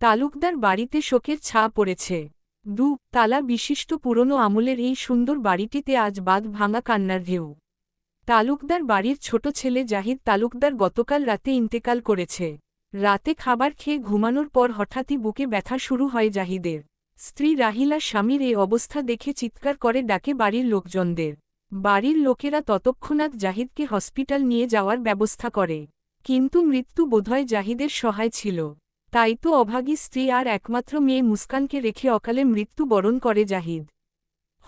তালুকদার বাড়িতে শোকের ছা পড়েছে। দু তালা বিশিষ্ট পুরনো আমলের এই সুন্দর বাড়িটিতে আজ বাদ ভাঙা কান্নার ঢেউ। তালুকদার বাড়ির ছোট ছেলে জাহিদ তালুকদার গতকাল রাতে ইন্তেকাল করেছে। রাতে খাবার খেয়ে ঘুমানোর পর হঠাৎই বুকে ব্যথা শুরু হয় জাহিদের। স্ত্রী রাহিলা স্বামীর এই অবস্থা দেখে চিৎকার করে ডাকে বাড়ির লোকজনদের। বাড়ির লোকেরা ততক্ষণাৎ জাহিদকে হসপিটাল নিয়ে যাওয়ার ব্যবস্থা করে। কিন্তু মৃত্যু বোধহয় জাহিদের সহায় ছিল। তাই তো অভাগী স্ত্রী আর একমাত্র মেয়ে মুস্কানকে রেখে অকালে মৃত্যু বরণ করে জাহিদ।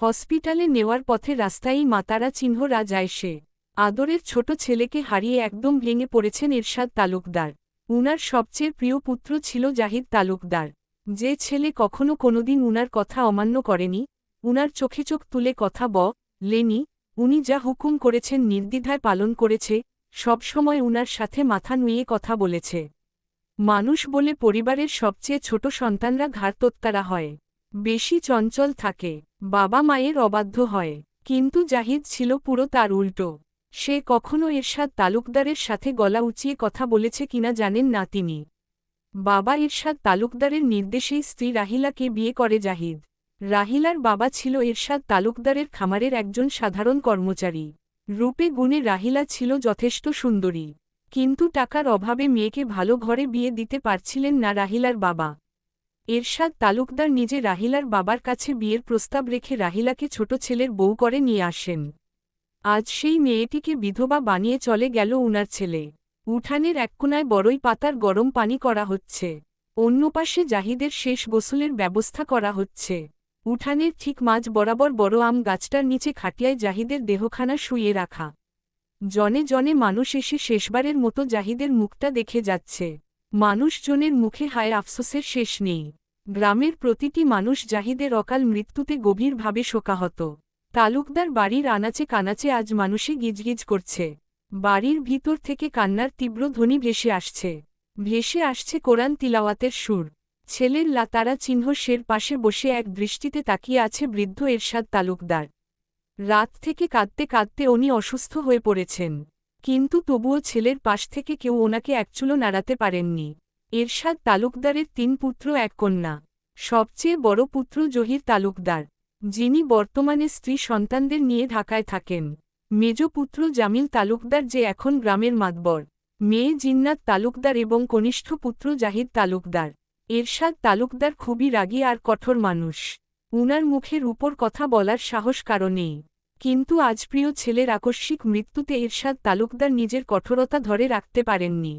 হসপিটালে নেওয়ার পথে রাস্তায়ই মাতারা চিহ্নরা যায় সে আদরের ছোট ছেলেকে হারিয়ে একদম ভেঙে পড়েছেন এরশাদ তালুকদার। উনার সবচেয়ে প্রিয় পুত্র ছিল জাহিদ তালুকদার। যে ছেলে কখনো কোনোদিন উনার কথা অমান্য করেনি, উনার চোখে চোখ তুলে কথা ব, লেনি, উনি যা হুকুম করেছেন নির্দ্বিধায় পালন করেছে, সবসময় উনার সাথে মাথা নুয়ে কথা বলেছে। মানুষ বলে পরিবারের সবচেয়ে ছোট সন্তানরা ঘাড়তোত্তারা হয়। বেশি চঞ্চল থাকে, বাবা মায়ের অবাধ্য হয়। কিন্তু জাহিদ ছিল পুরো তার উল্টো। সে কখনো এরশাদ তালুকদারের সাথে গলা উঁচিয়ে কথা বলেছে কিনা জানেন না তিনি। বাবা এরশাদ তালুকদারের নির্দেশেই স্ত্রী রাহিলাকে বিয়ে করে জাহিদ। রাহিলার বাবা ছিল এরশাদ তালুকদারের খামারের একজন সাধারণ কর্মচারী। রূপে গুণে রাহিলা ছিল যথেষ্ট সুন্দরী। কিন্তু টাকার অভাবে মেয়েকে ভালো ঘরে বিয়ে দিতে পারছিলেন না রাহিলার বাবা। এরশাদ তালুকদার নিজে রাহিলার বাবার কাছে বিয়ের প্রস্তাব রেখে রাহিলাকে ছোট ছেলের বউ করে নিয়ে আসেন। আজ সেই মেয়েটিকে বিধবা বানিয়ে চলে গেল উনার ছেলে। উঠানের এক কোনায় বড়ই পাতার গরম পানি করা হচ্ছে। অন্য পাশে জাহিদের শেষ গোসলের ব্যবস্থা করা হচ্ছে। উঠানের ঠিক মাঝ বরাবর বড় আম গাছটার নিচে খাটিয়ায় জাহিদের দেহখানা শুয়ে রাখা। জনে জনে মানুষ এসে শেষবারের মতো জাহিদের মুখটা দেখে যাচ্ছে। মানুষজনের মুখে হায় আফসোসের শেষ নেই। গ্রামের প্রতিটি মানুষ জাহিদের অকাল মৃত্যুতে গভীরভাবে শোকাহত। তালুকদার বাড়ির আনাচে কানাচে আজ মানুষে গিজগিজ করছে। বাড়ির ভিতর থেকে কান্নার তীব্র ধ্বনি ভেসে আসছে। ভেসে আসছে কোরআন তিলাওয়াতের সুর। ছেলের লাতারা চিহ্ন সের পাশে বসে এক দৃষ্টিতে তাকিয়ে আছে বৃদ্ধ এরশাদ তালুকদার। রাত থেকে কাঁদতে কাঁদতে উনি অসুস্থ হয়ে পড়েছেন। কিন্তু তবুও ছেলের পাশ থেকে কেউ ওনাকে একচুলো নাড়াতে পারেননি। এরশাদ তালুকদারের তিন পুত্র, এক কন্যা। সবচেয়ে বড় পুত্র জহির তালুকদার, যিনি বর্তমানে স্ত্রী সন্তানদের নিয়ে ঢাকায় থাকেন। মেজ পুত্র জামিল তালুকদার যে এখন গ্রামের মাতবর। মেয়ে জিন্নাত তালুকদার এবং কনিষ্ঠ পুত্র জাহিদ তালুকদার। এরশাদ তালুকদার খুবই রাগী আর কঠোর মানুষ। উনার মুখের উপর কথা বলার সাহস কারণেই কিন্তু আজ প্রিয় ছেলের আকস্মিক মৃত্যুতে এরশাদ তালুকদার নিজের কঠোরতা ধরে রাখতে পারেননি।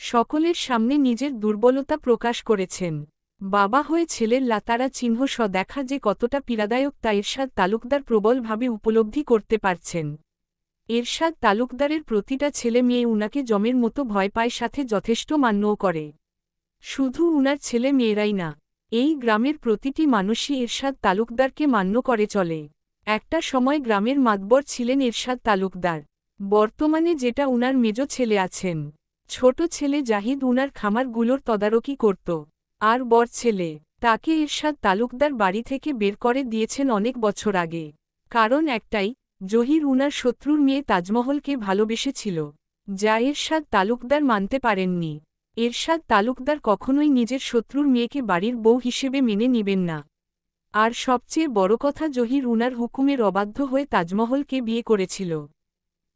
সকলের সামনে নিজের দুর্বলতা প্রকাশ করেছেন। বাবা হয়ে ছেলের লাতারা চিহ্ন স দেখা যে কতটা পীড়াদায়ক তা এরশাদ তালুকদার প্রবলভাবে উপলব্ধি করতে পারছেন। এরশাদ তালুকদারের প্রতিটা ছেলে মেয়ে উনাকে জমের মতো ভয় পায়, সাথে যথেষ্ট মান্যও করে। শুধু উনার ছেলে মেয়েরাই না, এই গ্রামের প্রতিটি মানুষই এরশাদ তালুকদারকে মান্য করে চলে। একটা সময় গ্রামের মাতবর ছিলেন এরশাদ তালুকদার। বর্তমানে যেটা উনার মেজ ছেলে আছেন। ছোট ছেলে জাহিদ উনার খামারগুলোর তদারকি করত। আর বর ছেলে, তাকে এরশাদ তালুকদার বাড়ি থেকে বের করে দিয়েছেন অনেক বছর আগে। কারণ একটাই, জহির উনার শত্রুর মেয়ে তাজমহলকে ভালোবেসেছিল। যা এরশাদ তালুকদার মানতে পারেননি। এরশাদ তালুকদার কখনোই নিজের শত্রুর মেয়েকে বাড়ির বউ হিসেবে মেনে নিবেন না। আর সবচেয়ে বড় কথা জহির উনার হুকুমের অবাধ্য হয়ে তাজমহলকে বিয়ে করেছিল।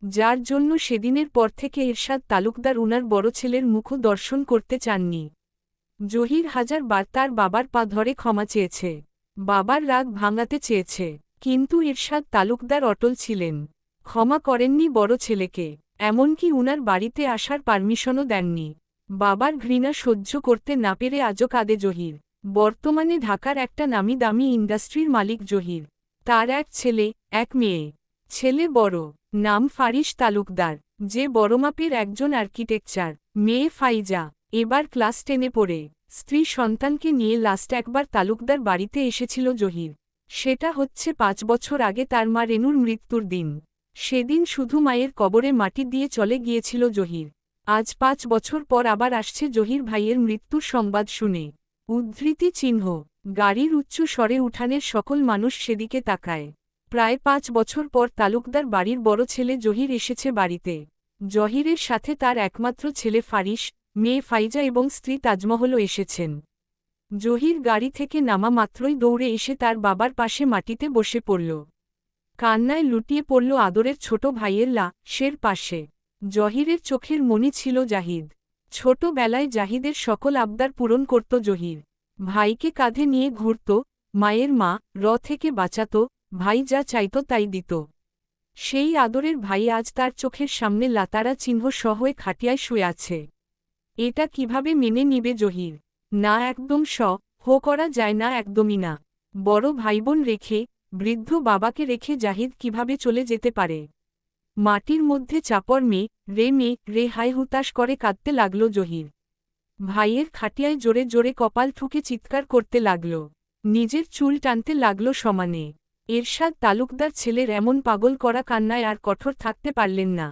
যার জন্য সেদিনের পর থেকে এরশাদ তালুকদার উনার বড় ছেলের মুখ দর্শন করতে চাননি। জহির হাজার বার তার বাবার পা ধরে ক্ষমা চেয়েছে, বাবার রাগ ভাঙাতে চেয়েছে, কিন্তু এরশাদ তালুকদার অটল ছিলেন। ক্ষমা করেননি বড় ছেলেকে, এমনকি উনার বাড়িতে আসার পারমিশনও দেননি। বাবার ঘৃণা সহ্য করতে না পেরে আজও কাঁদে জহির। বর্তমানে ঢাকার একটা নামি দামি ইন্ডাস্ট্রির মালিক জহির। তার এক ছেলে, এক মেয়ে। ছেলে বড়, নাম ফারিস তালুকদার, যে বড়মাপের একজন আর্কিটেকচার। মেয়ে ফাইজা, এবার ক্লাস টেনে পড়ে। স্ত্রী সন্তানকে নিয়ে লাস্ট একবার তালুকদার বাড়িতে এসেছিল জহির। সেটা হচ্ছে পাঁচ বছর আগে তার মা রেনুর মৃত্যুর দিন। সেদিন শুধু মায়ের কবরে মাটি দিয়ে চলে গিয়েছিল জহির। আজ পাঁচ বছর পর আবার আসছে জহির ভাইয়ের মৃত্যুর সংবাদ শুনে। উদ্ধৃতি চিহ্ন, গাড়ির উচ্চ স্বরে উঠানের সকল মানুষ সেদিকে তাকায়। প্রায় পাঁচ বছর পর তালুকদার বাড়ির বড় ছেলে জহির এসেছে বাড়িতে। জহিরের সাথে তার একমাত্র ছেলে ফারিস মেয়ে ফাইজা এবং স্ত্রী তাজমহলও এসেছেন। জহির গাড়ি থেকে নামা মাত্রই দৌড়ে এসে তার বাবার পাশে মাটিতে বসে পড়ল। কান্নায় লুটিয়ে পড়ল আদরের ছোট ভাইয়ের লাশের পাশে। জহিরের চোখের মনি ছিল জাহিদ। ছোটবেলায় জাহিদের সকল আবদার পূরণ করত জহির। ভাইকে কাঁধে নিয়ে ঘুরত, মায়ের মা র থেকে বাঁচাত, ভাই যা চাইত তাই দিত। সেই আদরের ভাই আজ তার চোখের সামনে লাতারা চিহ্ন সহয়ে খাটিয়ায় শুয়ে আছে। এটা কীভাবে মেনে নিবে জহির? না একদম স, হো করা যায় না একদমই না। বড় ভাইবোন রেখে, বৃদ্ধ বাবাকে রেখে জাহিদ কীভাবে চলে যেতে পারে? মাটির মধ্যে চাপর মেয়ে রে মেয়ে, রে হাই হুতাশ করে কাঁদতে লাগল জহির। ভাইয়ের খাটিয়ায় জোরে জোরে কপাল ঠুকে চিৎকার করতে লাগল। নিজের চুল টানতে লাগল সমানে। এরশাদ তালুকদার ছেলের এমন পাগল করা কান্নায় আর কঠোর থাকতে পারলেন না।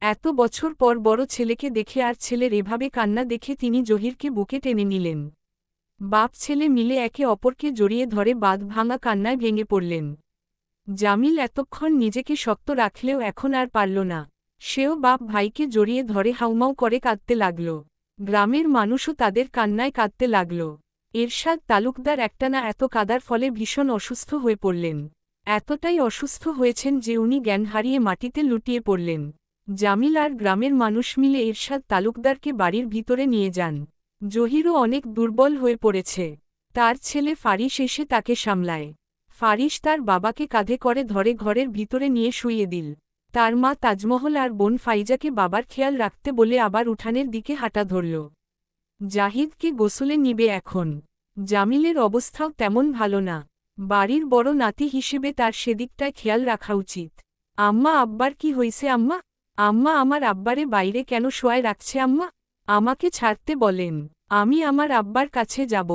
এত বছর পর বড় ছেলেকে দেখে আর ছেলের এভাবে কান্না দেখে তিনি জহিরকে বুকে টেনে নিলেন। বাপ ছেলে মিলে একে অপরকে জড়িয়ে ধরে বাঁধ ভাঙা কান্নায় ভেঙে পড়লেন। জামিল এতক্ষণ নিজেকে শক্ত রাখলেও এখন আর পারল না। সেও বাপ ভাইকে জড়িয়ে ধরে হাউমাউ করে কাঁদতে লাগল। গ্রামের মানুষও তাদের কান্নায় কাঁদতে লাগল। এরশাদ তালুকদার একটানা এত কাদার ফলে ভীষণ অসুস্থ হয়ে পড়লেন। এতটাই অসুস্থ হয়েছেন যে উনি জ্ঞান হারিয়ে মাটিতে লুটিয়ে পড়লেন। জামিল আর গ্রামের মানুষ মিলে এরশাদ তালুকদারকে বাড়ির ভিতরে নিয়ে যান। জহিরও অনেক দুর্বল হয়ে পড়েছে। তার ছেলে ফারিস এসে তাকে সামলায়। ফারিস তার বাবাকে কাঁধে করে ধরে ঘরের ভিতরে নিয়ে শুইয়ে দিল। তার মা তাজমহল আর বোন ফাইজাকে বাবার খেয়াল রাখতে বলে আবার উঠানের দিকে হাঁটা ধরল। জাহিদকে গোসলে নিবে এখন। জামিলের অবস্থাও তেমন ভালো না। বাড়ির বড় নাতি হিসেবে তার সেদিকটায় খেয়াল রাখা উচিত। আম্মা, আব্বার কি হইছে আম্মা? আম্মা আমার আব্বারে বাইরে কেন শোয়ায় রাখছে আম্মা? আমাকে ছাড়তে বলেন, আমি আমার আব্বার কাছে যাব।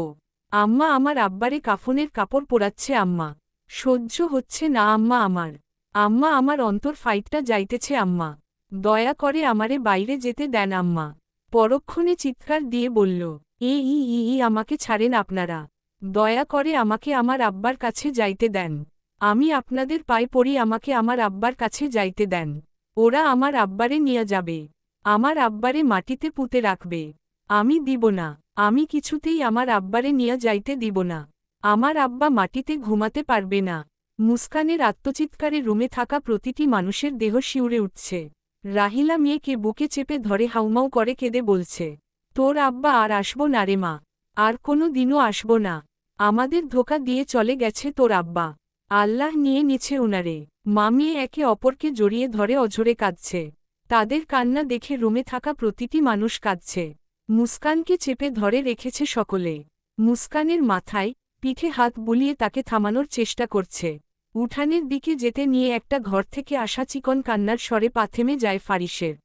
আম্মা আমার আব্বারে কাফনের কাপড় পোড়াচ্ছে আম্মা। সহ্য হচ্ছে না আম্মা আমার। আম্মা, আমার অন্তর ফাইটটা যাইতেছে, আম্মা। দয়া করে আমারে বাইরে যেতে দেন, আম্মা। পরক্ষণে চিৎকার দিয়ে বলল এ ই ই ই, আমাকে ছাড়েন আপনারা। দয়া করে আমাকে আমার আব্বার কাছে যাইতে দেন। আমি আপনাদের পায়ে পড়ি, আমাকে আমার আব্বার কাছে যাইতে দেন। ওরা আমার আব্বারে নিয়ে যাবে। আমার আব্বারে মাটিতে পুঁতে রাখবে। আমি দিব না। আমি কিছুতেই আমার আব্বারে নিয়ে যাইতে দিব না। আমার আব্বা মাটিতে ঘুমাতে পারবে না। মুস্কানের আত্মচিৎকারে রুমে থাকা প্রতিটি মানুষের দেহ শিউরে উঠছে। রাহিলা মেয়েকে বুকে চেপে ধরে হাউমাউ করে কেঁদে বলছে, তোর আব্বা আর আসব না রে মা, আর কোনো দিনও আসব না। আমাদের ধোকা দিয়ে চলে গেছে তোর আব্বা। আল্লাহ নিয়ে নিছে উনারে। মামিয়ে একে অপরকে জড়িয়ে ধরে অঝরে কাঁদছে। তাদের কান্না দেখে রুমে থাকা প্রতিটি মানুষ কাঁদছে। মুস্কানকে চেপে ধরে রেখেছে সকলে। মুস্কানের মাথায় পিঠে হাত বুলিয়ে তাকে থামানোর চেষ্টা করছে। উঠানের দিকে যেতে নিয়ে একটা ঘর থেকে আসা চিকন কান্নার স্বরে পাথেমে যায় ফারিসের।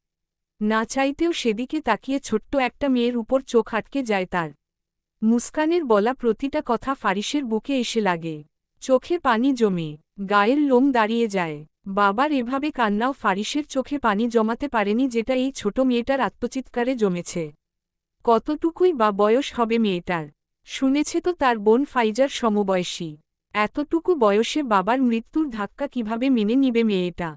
না চাইতেও সেদিকে তাকিয়ে ছোট্ট একটা মেয়ের উপর চোখ আটকে যায় তার। মুস্কানের বলা প্রতিটা কথা ফারিসের বুকে এসে লাগে। চোখে পানি জমে, গায়ের লোম দাঁড়িয়ে যায়। বাবার এভাবে কান্নাও ফারিসের চোখে পানি জমাতে পারেনি যেটা এই ছোট মেয়েটার আত্মচিৎকারে জমেছে। কতটুকুই বা বয়স হবে মেয়েটার? শুনেছে তো তার বোন ফাইজার সমবয়সী। এতটুকু বয়সে বাবার মৃত্যুর ধাক্কা কীভাবে মেনে নিবে মেয়েটা?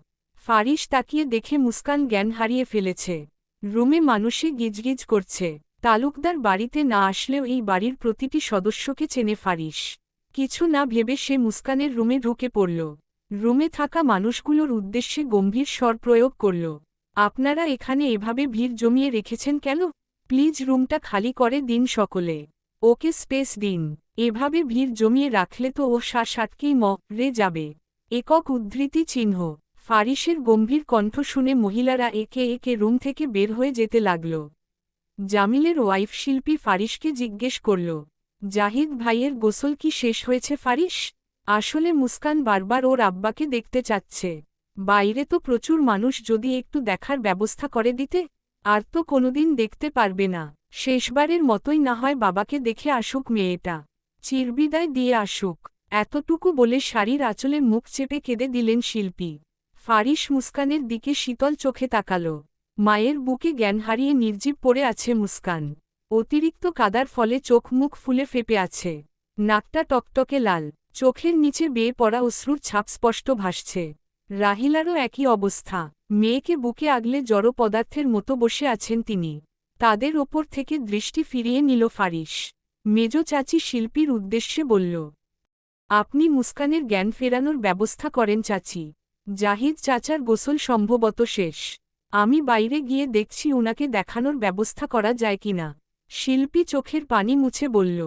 ফারিস তাকিয়ে দেখে মুস্কান জ্ঞান হারিয়ে ফেলেছে। রুমে মানুষে গিজগিজ করছে। তালুকদার বাড়িতে না আসলেও এই বাড়ির প্রতিটি সদস্যকে চেনে ফারিস কিছু না ভেবে সে মুস্কানের রুমে ঢুকে পড়ল। রুমে থাকা মানুষগুলোর উদ্দেশ্যে গম্ভীর স্বর প্রয়োগ করল। আপনারা এখানে এভাবে ভিড় জমিয়ে রেখেছেন কেন? প্লিজ রুমটা খালি করে দিন সকলে। ওকে স্পেস দিন। এভাবে ভিড় জমিয়ে রাখলে তো ও শ্বাসাটকেই ম রে যাবে। একক উদ্ধৃতি চিহ্ন। ফারিসের গম্ভীর কণ্ঠ শুনে মহিলারা একে একে রুম থেকে বের হয়ে যেতে লাগল। জামিলের ওয়াইফ শিল্পী ফারিসকে জিজ্ঞেস করল, জাহিদ ভাইয়ের গোসল কি শেষ হয়েছে ফারিস? আসলে মুস্কান বারবার ওর আব্বাকে দেখতে চাচ্ছে। বাইরে তো প্রচুর মানুষ, যদি একটু দেখার ব্যবস্থা করে দিতে, আর তো কোনোদিন দেখতে পারবে না। শেষবারের মতোই না হয় বাবাকে দেখে আসুক মেয়েটা। চিরবিদায় দিয়ে আসুক। এতটুকু বলে শাড়ির আঁচলে মুখ চেপে কেঁদে দিলেন শিল্পী। ফারিস মুস্কানের দিকে শীতল চোখে তাকাল। মায়ের বুকে জ্ঞান হারিয়ে নির্জীব পড়ে আছে মুস্কান। অতিরিক্ত কাদার ফলে চোখ মুখ ফুলে ফেপে আছে। নাকটা টকটকে লাল। চোখের নিচে বেয়ে পড়া অশ্রুর ছাপ স্পষ্ট ভাসছে। রাহিলারও একই অবস্থা। মেয়েকে বুকে আগলে জড় পদার্থের মতো বসে আছেন তিনি। তাদের ওপর থেকে দৃষ্টি ফিরিয়ে নিল ফারিস মেজ চাচি শিল্পীর উদ্দেশ্যে বলল, আপনি মুস্কানের জ্ঞান ফেরানোর ব্যবস্থা করেন চাচি। জাহিদ চাচার গোসল সম্ভবত শেষ। আমি বাইরে গিয়ে দেখছি উনাকে দেখানোর ব্যবস্থা করা যায় কিনা শিল্পী চোখের পানি মুছে বলল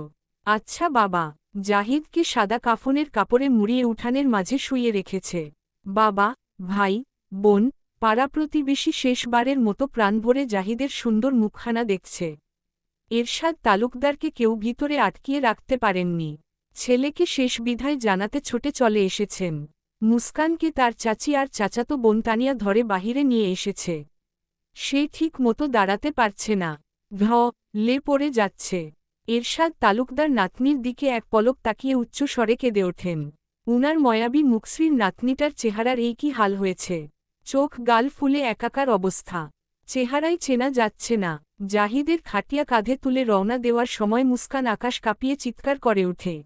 আচ্ছা বাবা, জাহিদকে সাদা কাফনের কাপড়ে মুড়িয়ে উঠানের মাঝে শুয়ে রেখেছে। বাবা, ভাই, বোন পাড়া প্রতিবেশী শেষবারের মতো প্রাণ ভরে জাহিদের সুন্দর মুখখানা দেখছে। এরশাদ তালুকদারকে কেউ ভিতরে আটকিয়ে রাখতে পারেননি। ছেলেকে শেষ বিধায় জানাতে ছোটে চলে এসেছেন। মুস্কানকে তার চাচি আর চাচাতো বোন তানিয়া ধরে বাহিরে নিয়ে এসেছে। সে ঠিক মতো দাঁড়াতে পারছে না। ঘ, লে পড়ে যাচ্ছে। এরশাদ তালুকদার নাতনির দিকে এক পলক তাকিয়ে উচ্চ স্বরে কেঁদে ওঠেন। উনার ময়াবী মুকসির নাতনিটার চেহারার এই কি হাল হয়েছে? চোখ গাল ফুলে একাকার অবস্থা। চেহারাই চেনা যাচ্ছে না। জাহিদের খাটিয়া কাঁধে তুলে রওনা দেওয়ার সময় মুস্কান আকাশ কাঁপিয়ে চিৎকার করে ওঠে।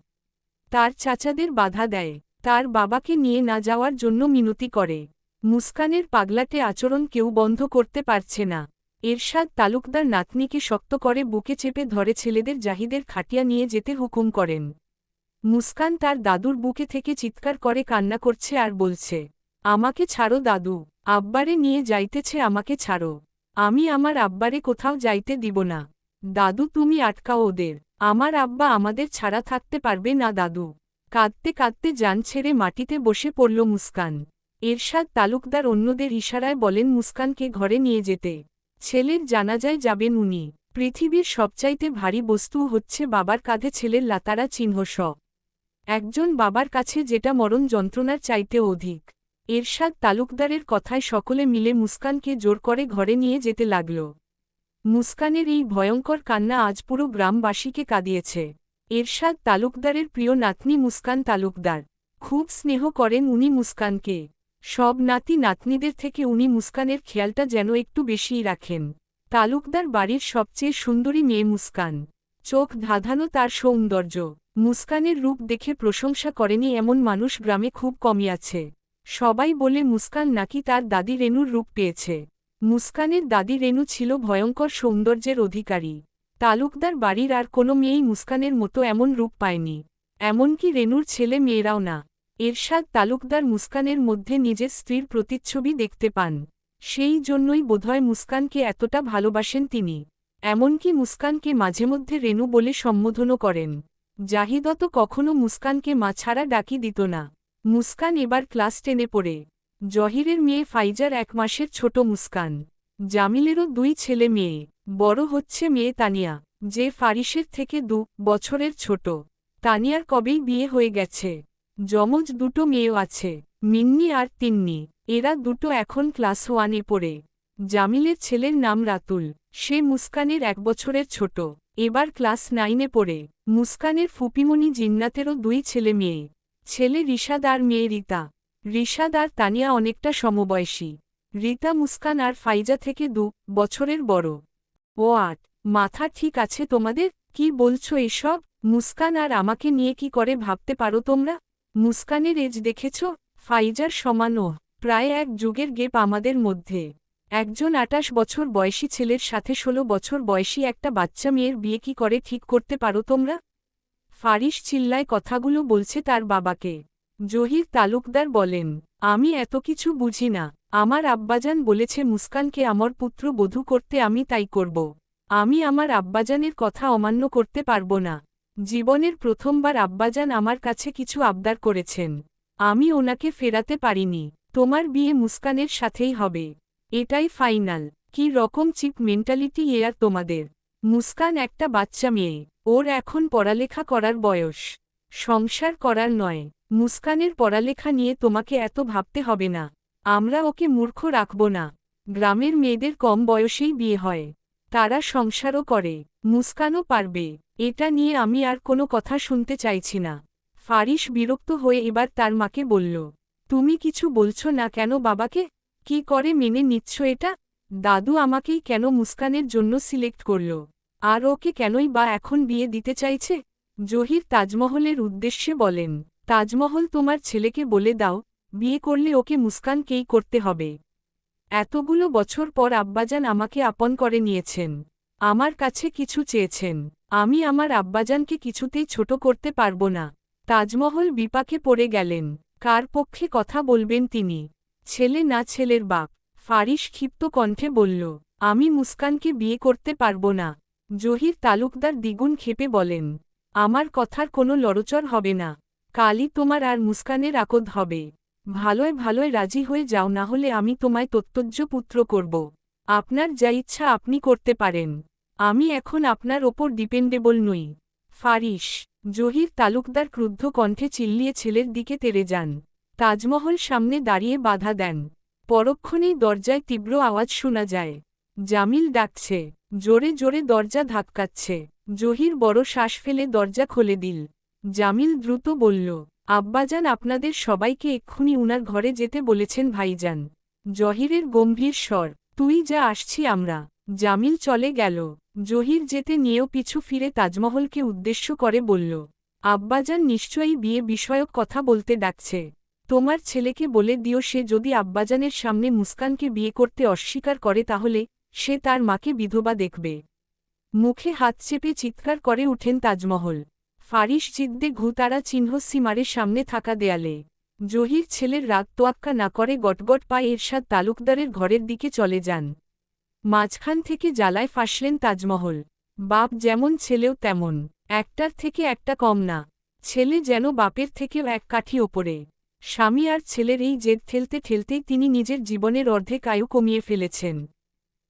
তার চাচাদের বাধা দেয়। তার বাবাকে নিয়ে না যাওয়ার জন্য মিনতি করে। মুস্কানের পাগলাটে আচরণ কেউ বন্ধ করতে পারছে না। এরশাদ তালুকদার নাতনিকে শক্ত করে বুকে চেপে ধরে ছেলেদের জাহিদের খাটিয়া নিয়ে যেতে হুকুম করেন। মুস্কান তার দাদুর বুকে থেকে চিৎকার করে কান্না করছে আর বলছে আমাকে ছাড়ো দাদু, আব্বারে নিয়ে যাইতেছে আমাকে ছাড়ো। আমি আমার আব্বারে কোথাও যাইতে দিব না। দাদু তুমি আটকাও ওদের। আমার আব্বা আমাদের ছাড়া থাকতে পারবে না দাদু। কাঁদতে কাঁদতে যান ছেড়ে মাটিতে বসে পড়ল মুস্কান। এরশাদ তালুকদার অন্যদের ইশারায় বলেন, মুস্কানকে ঘরে নিয়ে যেতে। ছেলের জানাজায় যাবেন উনি। পৃথিবীর সবচাইতে ভারী বস্তু হচ্ছে বাবার কাঁধে ছেলের লাতারা চিহ্ন একজন বাবার কাছে যেটা মরণ যন্ত্রণার চাইতে অধিক। এরশাদ তালুকদারের কথায় সকলে মিলে মুস্কানকে জোর করে ঘরে নিয়ে যেতে লাগল। মুস্কানের এই ভয়ঙ্কর কান্না আজ পুরো গ্রামবাসীকে কাঁদিয়েছে। এরশাদ তালুকদারের প্রিয় নাতনি মুস্কান তালুকদার। খুব স্নেহ করেন উনি মুস্কানকে। সব নাতি নাতনিদের থেকে উনি মুস্কানের খেয়ালটা যেন একটু বেশিই রাখেন। তালুকদার বাড়ির সবচেয়ে সুন্দরী মেয়ে মুস্কান। চোখ ধাঁধানো তার সৌন্দর্য। মুস্কানের রূপ দেখে প্রশংসা করেনি এমন মানুষ গ্রামে খুব কমই আছে। সবাই বলে মুস্কান নাকি তার দাদি রেনুর রূপ পেয়েছে। মুস্কানের দাদি রেনু ছিল ভয়ঙ্কর সৌন্দর্যের অধিকারী। তালুকদার বাড়ির আর কোনো মেয়েই মুস্কানের মতো এমন রূপ পায়নি। এমনকি রেনুর ছেলে মেয়েরাও না। এরশাদ তালুকদার মুস্কানের মধ্যে নিজের স্ত্রীর প্রতিচ্ছবি দেখতে পান। সেই জন্যই বোধহয় মুস্কানকে এতটা ভালোবাসেন তিনি। এমনকি মুস্কানকে মাঝে মধ্যে রেনু বলে সম্বোধনও করেন। জাহিদত কখনো মুস্কানকে মা ছাড়া ডাকি দিত না। মুস্কান এবার ক্লাস টেনে পড়ে। জহিরের মেয়ে ফাইজার এক মাসের ছোট মুস্কান। জামিলেরও দুই ছেলে মেয়ে। বড় হচ্ছে মেয়ে তানিয়া, যে ফারিসের থেকে দু বছরের ছোট। তানিয়ার কবেই বিয়ে হয়ে গেছে। যমজ দুটো মেয়েও আছে, মিন্নি আর তিন্নি। এরা দুটো এখন ক্লাস ওয়ানে পড়ে। জামিলের ছেলের নাম রাতুল। সে মুস্কানের এক বছরের ছোট। এবার ক্লাস নাইনে পড়ে। মুস্কানের ফুপিমণি জিন্নাতেরও দুই ছেলে মেয়ে। ছেলে রিশাদ আর মেয়ে রীতা। রিশাদ আর তানিয়া অনেকটা সমবয়সী। রীতা মুস্কান আর ফাইজা থেকে দু বছরের বড়। ও আট, মাথা ঠিক আছে তোমাদের? কি বলছো এসব? মুস্কান আর আমাকে নিয়ে কি করে ভাবতে পারো তোমরা? মুস্কানের এজ দেখেছ? ফাইজার সমানও প্রায় এক যুগের গেপ আমাদের মধ্যে। একজন আটাশ বছর বয়সী ছেলের সাথে ষোলো বছর বয়সী একটা বাচ্চা মেয়ের বিয়ে কি করে ঠিক করতে পারো তোমরা? ফারিস চিল্লায় কথাগুলো বলছে তার বাবাকে। জহির তালুকদার বলেন, আমি এত কিছু বুঝি না। আমার আব্বাজান বলেছে, মুস্কানকে আমার পুত্র বধূ করতে আমি তাই করব। আমি আমার আব্বাজানের কথা অমান্য করতে পারব না। জীবনের প্রথমবার আব্বাজান আমার কাছে কিছু আবদার করেছেন। আমি ওনাকে ফেরাতে পারিনি। তোমার বিয়ে মুস্কানের সাথেই হবে। এটাই ফাইনাল। কি রকম চিপ মেন্টালিটি এ আর তোমাদের। মুস্কান একটা বাচ্চা মেয়ে। ওর এখন পড়ালেখা করার বয়স। সংসার করার নয়। মুস্কানের পড়ালেখা নিয়ে তোমাকে এত ভাবতে হবে না। আমরা ওকে মূর্খ রাখব না। গ্রামের মেয়েদের কম বয়সেই বিয়ে হয়। তারা সংসারও করে। মুস্কানও পারবে। এটা নিয়ে আমি আর কোনো কথা শুনতে চাইছি না। ফারিস বিরক্ত হয়ে এবার তার মাকে বলল, তুমি কিছু বলছো না কেন বাবাকে? কি করে মেনে নিচ্ছ এটা? দাদু আমাকেই কেন মুস্কানের জন্য সিলেক্ট করল? আর ওকে কেনই বা এখন বিয়ে দিতে চাইছে? জহির তাজমহলের উদ্দেশ্যে বলেন, তাজমহল তোমার ছেলেকে বলে দাও, বিয়ে করলে ওকে মুস্কানকেই করতে হবে। এতগুলো বছর পর আব্বাজান আমাকে আপন করে নিয়েছেন। আমার কাছে কিছু চেয়েছেন। আমি আমার আব্বাজানকে কিছুতেই ছোট করতে পারব না। তাজমহল বিপাকে পড়ে গেলেন। কার পক্ষে কথা বলবেন তিনি? ছেলে না ছেলের বাপ? ফারিস ক্ষিপ্ত কণ্ঠে বলল, আমি মুস্কানকে বিয়ে করতে পারব না। জহির তালুকদার দ্বিগুণ ক্ষেপে বলেন, আমার কথার কোনো লড়চর হবে না। কালই তোমার আর মুস্কানের আকদ হবে। ভালোয় ভালোয় রাজি হয়ে যাও, না হলে আমি তোমায় তত্ত্বজ্জ পুত্র করব। আপনার যা ইচ্ছা আপনি করতে পারেন। আমি এখন আপনার ওপর ডিপেন্ডেবল নই। ফারিস জহির তালুকদার ক্রুদ্ধ কণ্ঠে চিল্লিয়ে ছেলের দিকে তেরে যান। তাজমহল সামনে দাঁড়িয়ে বাধা দেন। পরক্ষণেই দরজায় তীব্র আওয়াজ শোনা যায়। জামিল ডাকছে জোরে জোরে দরজা ধাক্কাচ্ছে। জহির বড় শ্বাস ফেলে দরজা খুলে দিল। জামিল দ্রুত বলল, আব্বাজান, আপনাদের সবাইকে এক্ষুনি উনার ঘরে যেতে বলেছেন ভাইজান। জহিরের গম্ভীর স্বর, তুই যা, আসছি আমরা। জামিল চলে গেল। জহির যেতে নিয়েও পিছু ফিরে তাজমহলকে উদ্দেশ্য করে বলল, আব্বাজান নিশ্চয়ই বিয়ে বিষয়ক কথা বলতে ডাকছে। তোমার ছেলেকে বলে দিও, সে যদি আব্বাজানের সামনে মুস্কানকে বিয়ে করতে অস্বীকার করে তাহলে সে তার মাকে বিধবা দেখবে। মুখে হাত চেপে চিৎকার করে উঠেন তাজমহল। ফারিস জিদ্দে ঘুতারা চিহ্ন সীমারের সামনে থাকা দেয়ালে। জহির ছেলের রাগ তোয়াক্কা না করে গটগট পায়ে এরশাদ তালুকদারের ঘরের দিকে চলে যান। মাঝখান থেকে জ্বালায় ফাঁসলেন তাজমহল। বাপ যেমন ছেলেও তেমন, একটার থেকে একটা কম না। ছেলে যেন বাপের থেকেও এক কাঠি ওপরে। স্বামী আর ছেলের এই জেদ ঠেলতে ঠেলতেই তিনি নিজের জীবনের অর্ধেক আয়ু কমিয়ে ফেলেছেন।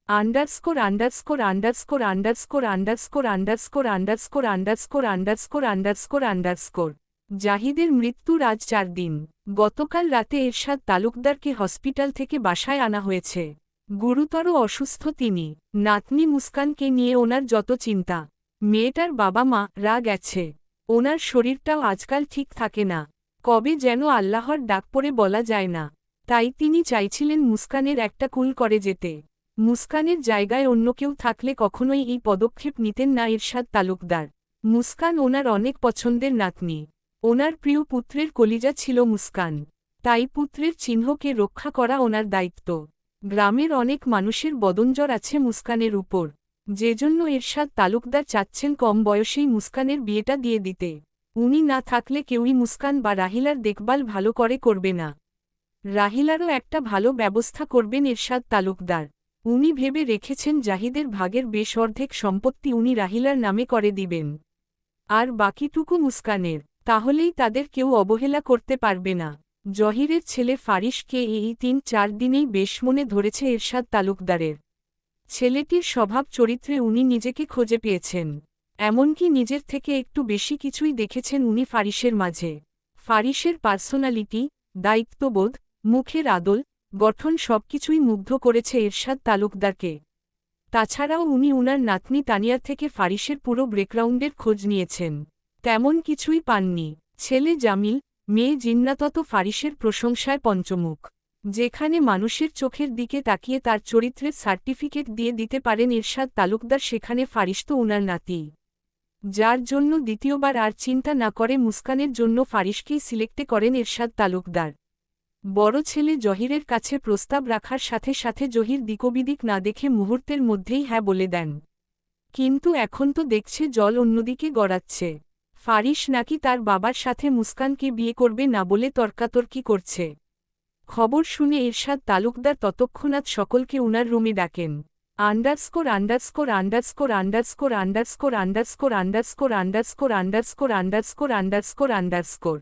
Underscore underscore underscore underscore underscore underscore underscore underscore underscore underscore underscore জাহিদের মৃত্যুর আজ চার দিন গতকাল রাতে এরশাদ তালুকদারকে হসপিটাল থেকে বাসায় আনা হয়েছে গুরুতর অসুস্থ তিনি নাতনি মুস্কানকে নিয়ে ওনার যত চিন্তা মেয়েটার বাবা মা রা গেছে ওনার শরীরটাও আজকাল ঠিক থাকে না কবে যেন আল্লাহর ডাক পড়ে বলা যায় না তাই তিনি চাইছিলেন মুস্কানের একটা কুল করে যেতে মুস্কানের জায়গায় অন্য কেউ থাকলে কখনোই এই পদক্ষেপ নিতেন না ইরশাদ তালুকদার। মুস্কান ওনার অনেক পছন্দের নাতনি। ওনার প্রিয় পুত্রের কলিজা ছিল মুস্কান। তাই পুত্রের চিহ্নকে রক্ষা করা ওনার দায়িত্ব। গ্রামের অনেক মানুষের বদনজর আছে মুস্কানের উপর। যেজন্য এরশাদ তালুকদার চাচ্ছেন কম বয়সেই মুস্কানের বিয়েটা দিয়ে দিতে। উনি না থাকলে কেউই মুস্কান বা রাহিলার দেখভাল ভালো করে করবে না। রাহিলারও একটা ভালো ব্যবস্থা করবেন এরশাদ তালুকদার। উনি ভেবে রেখেছেন জাহিদের ভাগের বেশ অর্ধেক সম্পত্তি উনি রাহিলার নামে করে দিবেন। আর বাকিটুকু মুস্কানের, তাহলেই তাদের কেউ অবহেলা করতে পারবে না। জহিরের ছেলে ফারিশকে এই তিন চার দিনেই বেশ মনে ধরেছে এরশাদ তালুকদারের। ছেলেটির স্বভাব চরিত্রে উনি নিজেকে খুঁজে পেয়েছেন। এমনকি নিজের থেকে একটু বেশি কিছুই দেখেছেন উনি ফারিশের মাঝে। ফারিসের পার্সোনালিটি, দায়িত্ববোধ, মুখের আদল গঠন সবকিছুই মুগ্ধ করেছে এরশাদ তালুকদারকে। তাছাড়াও উনি উনার নাতনি তানিয়ার থেকে ফারিসের পুরো ব্রেকগ্রাউন্ডের খোঁজ নিয়েছেন। তেমন কিছুই পাননি। ছেলে জামিল, মেয়ে জিন্নাতত ফারিসের প্রশংসায় পঞ্চমুখ। যেখানে মানুষের চোখের দিকে তাকিয়ে তার চরিত্রের সার্টিফিকেট দিয়ে দিতে পারেন ইরশাদ তালুকদার, সেখানে ফারিস তো উনার নাতি। যার জন্য দ্বিতীয়বার আর চিন্তা না করে মুস্কানের জন্য ফারিসকেই সিলেক্টে করেন ইরশাদ তালুকদার। বড় ছেলে জহিরের কাছে প্রস্তাব রাখার সাথে সাথে জহির দিকবিদিক না দেখে মুহূর্তের মধ্যেই হ্যাঁ বলে দেন কিন্তু এখন তো দেখছে জল অন্যদিকে গড়াচ্ছে ফারিস নাকি তার বাবার সাথে মুস্কানকে বিয়ে করবে না বলে তর্কাতর্কি করছে খবর শুনে এরশাদ তালুকদার ততক্ষণাৎ সকলকে উনার রুমে ডাকেন underscore underscore underscore underscore underscore underscore underscore underscore underscore underscore underscore underscore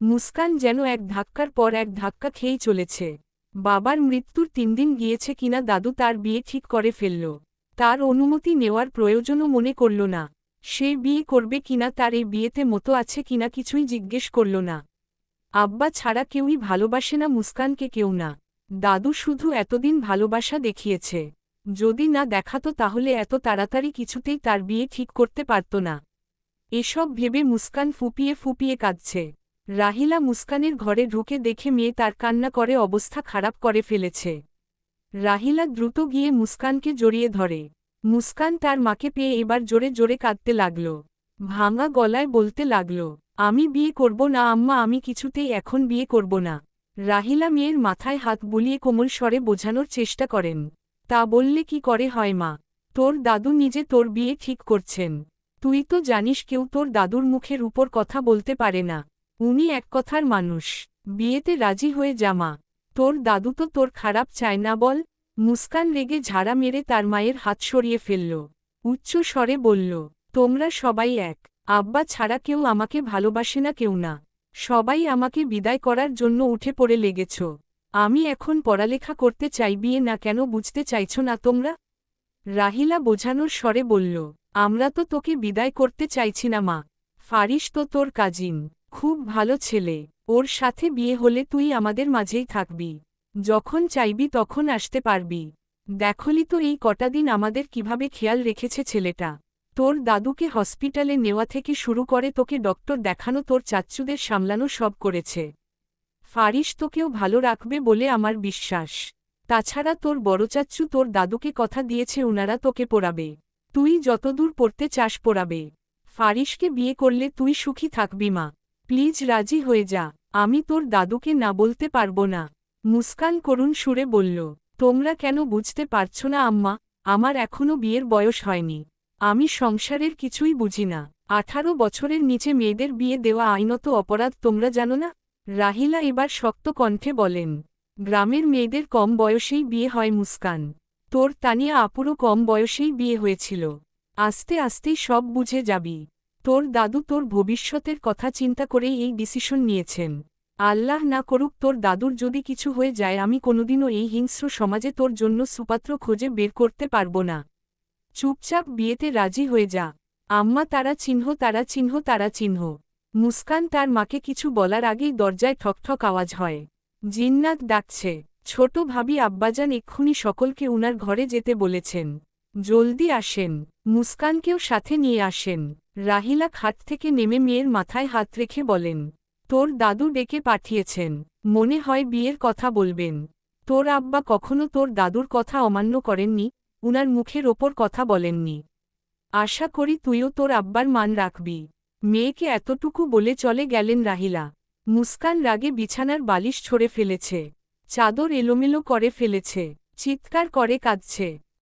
Muskan যেন এক ধাক্কার পর এক ধাক্কা খেয়েই চলেছে। বাবার মৃত্যুর তিন দিন গিয়েছে কিনা দাদু তার বিয়ে ঠিক করে ফেলল। তার অনুমতি নেওয়ার প্রয়োজনও মনে করল না। সে বিয়ে করবে কিনা তার এই বিয়েতে মতো আছে কিনা কিছুই জিজ্ঞেস করল না। আব্বা ছাড়া কেউই ভালোবাসে না মুস্কানকে কেউ না। দাদু শুধু এতদিন ভালোবাসা দেখিয়েছে। যদি না দেখাতো তাহলে এত তাড়াতাড়ি কিছুতেই তার বিয়ে ঠিক করতে পারত না। এসব ভেবে মুস্কান ফুপিয়ে ফুপিয়ে কাঁদছে। রাহিলা মুস্কানের ঘরে ঢুকে দেখে মেয়ে তার কান্না করে, অবস্থা খারাপ করে ফেলেছে। রাহিলা দ্রুত গিয়ে মুস্কানকে জড়িয়ে ধরে। মুস্কান তার মাকে পেয়ে এবার জোরে জোরে কাঁদতে লাগল। ভাঙা গলায় বলতে লাগল, আমি বিয়ে করব না আম্মা, আমি কিছুতেই এখন বিয়ে করব না। রাহিলা মেয়ের মাথায় হাত বুলিয়ে কোমল স্বরে বোঝানোর চেষ্টা করেন। তা বললে কি করে হয় মা? তোর দাদু নিজে তোর বিয়ে ঠিক করছেন। তুই তো জানিস কেউ তোর দাদুর মুখের উপর কথা বলতে পারে না। উনি এক কথার মানুষ। বিয়েতে রাজি হয়ে জামা তোর দাদু তো তোর খারাপ চায় না বল। মুস্কান রেগে ঝাড়া মেরে তার মায়ের হাত সরিয়ে ফেলল। উচ্চ স্বরে বলল, তোমরা সবাই এক। আব্বা ছাড়া কেউ আমাকে ভালোবাসে না, কেউ না। সবাই আমাকে বিদায় করার জন্য উঠে পড়ে লেগেছ। আমি এখন পড়ালেখা করতে চাই, বিয়ে না কেন বুঝতে চাইছ না তোমরা? রাহিলা বোঝানোর স্বরে বলল, আমরা তো তোকে বিদায় করতে চাইছি না মা। ফারিস তো তোর কাজিন। খুব ভালো ছেলে, ওর সাথে বিয়ে হলে তুই আমাদের মাঝেই থাকবি। যখন চাইবি তখন আসতে পারবি। দেখলি তো এই কটা দিন আমাদের কীভাবে খেয়াল রেখেছে ছেলেটা। তোর দাদুকে হসপিটালে নেওয়া থেকে শুরু করে তোকে ডক্টর দেখানো, তোর চাচ্চুদের সামলানো সব করেছে। ফারিস তোকেও ভালো রাখবে বলে আমার বিশ্বাস। তাছাড়া তোর বড় চাচ্চু তোর দাদুকে কথা দিয়েছে, উনারা তোকে পড়াবে। তুই যতদূর পড়তে চাস পড়াবে। ফারিসকে বিয়ে করলে তুই সুখী থাকবি মা। প্লিজ রাজি হয়ে যা, আমি তোর দাদুকে না বলতে পারব না। মুস্কান করুণ সুরে বলল, তোমরা কেন বুঝতে পারছ না আম্মা, আমার এখনও বিয়ের বয়স হয়নি। আমি সংসারের কিছুই বুঝি না। আঠারো বছরের নিচে মেয়েদের বিয়ে দেওয়া আইনত অপরাধ তোমরা জানো না? রাহিলা এবার শক্ত কণ্ঠে বলেন, গ্রামের মেয়েদের কম বয়সেই বিয়ে হয় মুস্কান। তোর তানিয়া আপুরও কম বয়সেই বিয়ে হয়েছিল। আস্তে আস্তেই সব বুঝে যাবি। তোর দাদু তোর ভবিষ্যতের কথা চিন্তা করেই এই ডিসিশন নিয়েছেন। আল্লাহ না করুক তোর দাদুর যদি কিছু হয়ে যায়, আমি কোনোদিনও এই হিংস্র সমাজে তোর জন্য সুপাত্র খোঁজে বের করতে পারব না। চুপচাপ বিয়েতে রাজি হয়ে যা। আম্মা তারা চিহ্ন তারা চিহ্ন তারা চিহ্ন। মুস্কান তার মাকে কিছু বলার আগেই দরজায় ঠকঠক আওয়াজ হয়। জিন্নাত ডাকছে, ছোট ভাবি আব্বাজান এক্ষুনি সকলকে উনার ঘরে যেতে বলেছেন। জলদি আসেন। মুস্কানকেও সাথে নিয়ে আসেন। রাহিলা খাট থেকে নেমে মেয়ের মাথায় হাত রেখে বলেন, তোর দাদু ডেকে পাঠিয়েছেন। মনে হয় বিয়ের কথা বলবেন। তোর আব্বা কখনো তোর দাদুর কথা অমান্য করেননি, উনার মুখের ওপর কথা বলেননি। আশা করি তুইও তোর আব্বার মান রাখবি। মেয়েকে এতটুকু বলে চলে গেলেন রাহিলা। মুস্কান রাগে বিছানার বালিশ ছড়ে ফেলেছে। চাদর এলোমেলো করে ফেলেছে। চিৎকার করে কাঁদছে।